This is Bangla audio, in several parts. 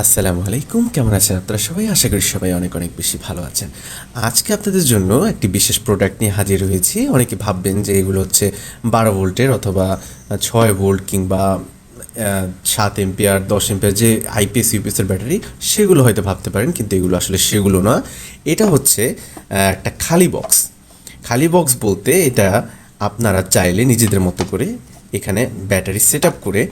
আসসালামু আলাইকুম, কেমন আছেন আপনারা সবাই? আশা করি সবাই অনেক অনেক বেশি ভালো আছেন। আজকে আপনাদের জন্য একটি বিশেষ প্রোডাক্ট নিয়ে হাজির হয়েছি। অনেকে ভাববেন যে এগুলো হচ্ছে বারো ভোল্টের অথবা ছয় ভোল্ট কিংবা সাত এম্পিয়ার দশ এম্পিয়ার যে আইপিএস ইউপিএসের ব্যাটারি, সেগুলো হয়তো ভাবতে পারেন, কিন্তু এগুলো আসলে সেগুলো না। এটা হচ্ছে একটা খালি বক্স খালি বক্স বলতে এটা আপনারা চাইলে নিজেদের মতো করে এখানে ব্যাটারি সেট করে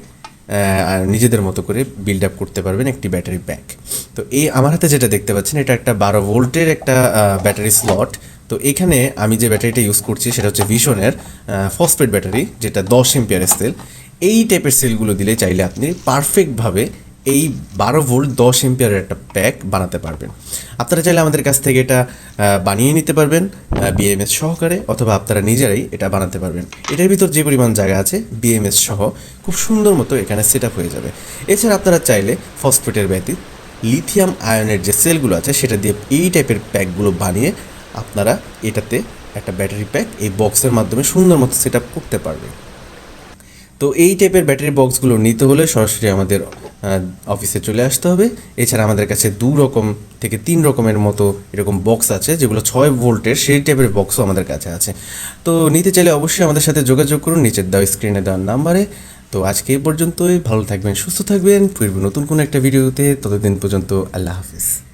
নিজেদের মতো করে বিল্ড আপ করতে পারবেন একটি ব্যাটারি ব্যাক তো এই আমার হাতে যেটা দেখতে পাচ্ছেন, এটা একটা বারো ভোল্টের একটা ব্যাটারি স্লট তো এখানে আমি যে ব্যাটারিটা ইউজ করছি সেটা হচ্ছে ভিশনের ফসফেট ব্যাটারি যেটা দশ এম্পিয়ারের সেল এই টাইপের সেলগুলো দিলে চাইলে আপনি পারফেক্টভাবে এই বারো ভোল্ট দশ এম্পিয়ারের একটা প্যাক বানাতে পারবেন। আপনারা চাইলে আমাদের কাছ থেকে এটা বানিয়ে নিতে পারবেন বিএমএস সহকারে, অথবা আপনারা নিজেরাই এটা বানাতে পারবেন। এটার ভিতর যে পরিমাণ জায়গা আছে বিএমএস সহ, খুব সুন্দর মতো এখানে সেট হয়ে যাবে। এছাড়া আপনারা চাইলে ফসফেটের ব্যতীত লিথিয়াম আয়নের যে সেলগুলো আছে, সেটা দিয়ে এই টাইপের প্যাকগুলো বানিয়ে আপনারা এটাতে একটা ব্যাটারি প্যাক এই বক্সের মাধ্যমে সুন্দর মতো সেট করতে পারবেন। তো এই টাইপের ব্যাটারি বক্সগুলো নিতে হলে সরাসরি আমাদের অফিসে চলে আসতে হবে। এছাড়া আমাদের কাছে দু রকম থেকে তিন রকমের মতো এরকম বক্স আছে, যেগুলো ছয় ভোল্টের সেই টাইপের বক্সও আমাদের কাছে আছে। তো নিতে চাইলে অবশ্যই আমাদের সাথে যোগাযোগ করুন, নিচের দেওয়া স্ক্রিনে দেওয়ার নাম্বারে তো আজকে এ পর্যন্তই, ভালো থাকবেন, সুস্থ থাকবেন, ফিরবো নতুন কোনো একটা ভিডিওতে ততদিন পর্যন্ত আল্লাহ হাফিজ।